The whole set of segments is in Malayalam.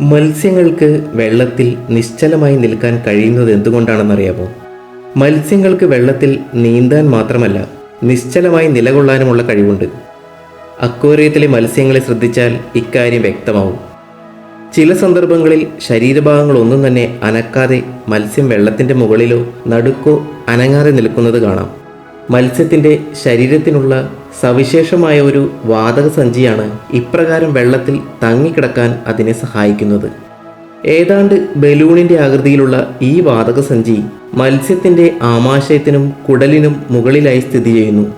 മത്സ്യങ്ങൾക്ക് വെള്ളത്തിൽ നിശ്ചലമായി നിൽക്കാൻ കഴിയുന്നത് എന്തുകൊണ്ടാണെന്നറിയാമോ? മത്സ്യങ്ങൾക്ക് വെള്ളത്തിൽ നീന്താൻ മാത്രമല്ല നിശ്ചലമായി നിലകൊള്ളാനുമുള്ള കഴിവുണ്ട്. അക്വേറിയത്തിലെ മത്സ്യങ്ങളെ ശ്രദ്ധിച്ചാൽ ഇക്കാര്യം വ്യക്തമാവും. ചില സന്ദർഭങ്ങളിൽ ശരീരഭാഗങ്ങളൊന്നും തന്നെ അനക്കാതെ മത്സ്യം വെള്ളത്തിന്റെ മുകളിലോ നടുക്കോ അനങ്ങാതെ നിൽക്കുന്നത് കാണാം. മത്സ്യത്തിന്റെ ശരീരത്തിനുള്ള സവിശേഷമായ ഒരു വാതക സഞ്ചിയാണ് ഇപ്രകാരം വെള്ളത്തിൽ തങ്ങിക്കിടക്കാൻ അതിനെ സഹായിക്കുന്നത്. ഏതാണ്ട് ബലൂണിന്റെ ആകൃതിയിലുള്ള ഈ വാതക സഞ്ചി മത്സ്യത്തിന്റെ ആമാശയത്തിനും കുടലിനും മുകളിലായി സ്ഥിതി ചെയ്യുന്നു.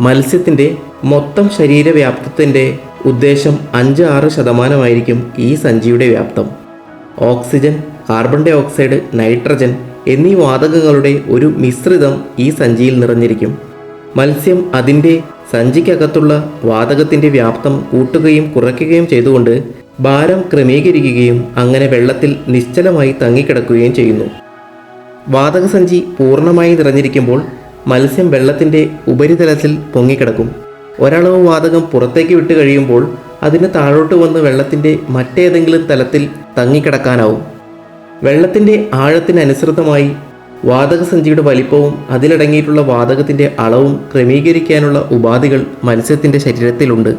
മത്സ്യത്തിന്റെ മൊത്തം ശരീരവ്യാപ്തത്തിന്റെ ഉദ്ദേശം അഞ്ച് ആറ് ശതമാനമായിരിക്കും ഈ സഞ്ചിയുടെ വ്യാപ്തം. Oxygen carbon dioxide nitrogen എന്നീ വാതകങ്ങളുടെ ഒരു മിശ്രിതം ഈ സഞ്ചിയിൽ നിറഞ്ഞിരിക്കും. മത്സ്യം അതിന്റെ സഞ്ചിക്കകത്തുള്ള വാതകത്തിന്റെ വ്യാപ്തം കൂട്ടുകയും കുറയ്ക്കുകയും ചെയ്തുകൊണ്ട് ഭാരം ക്രമീകരിക്കുകയും അങ്ങനെ വെള്ളത്തിൽ നിശ്ചലമായി തങ്ങിക്കിടക്കുകയും ചെയ്യുന്നു. വാതകസഞ്ചി പൂർണമായി നിറഞ്ഞിരിക്കുമ്പോൾ മത്സ്യം വെള്ളത്തിന്റെ ഉപരിതലത്തിൽ പൊങ്ങിക്കിടക്കും. ഒരളവ് വാതകം പുറത്തേക്ക് വിട്ട് കഴിയുമ്പോൾ അതിന് താഴോട്ട് വന്ന് വെള്ളത്തിന്റെ മറ്റേതെങ്കിലും തലത്തിൽ തങ്ങിക്കിടക്കാനാവും. വെള്ളത്തിന്റെ ആഴത്തിനനുസൃതമായി വാതകസഞ്ചിയുടെ വലിപ്പവും അതിലടങ്ങിയിട്ടുള്ള വാതകത്തിന്റെ അളവും ക്രമീകരിക്കാനുള്ള ഉപാധികൾ മത്സ്യത്തിന്റെ ശരീരത്തിലുണ്ട്.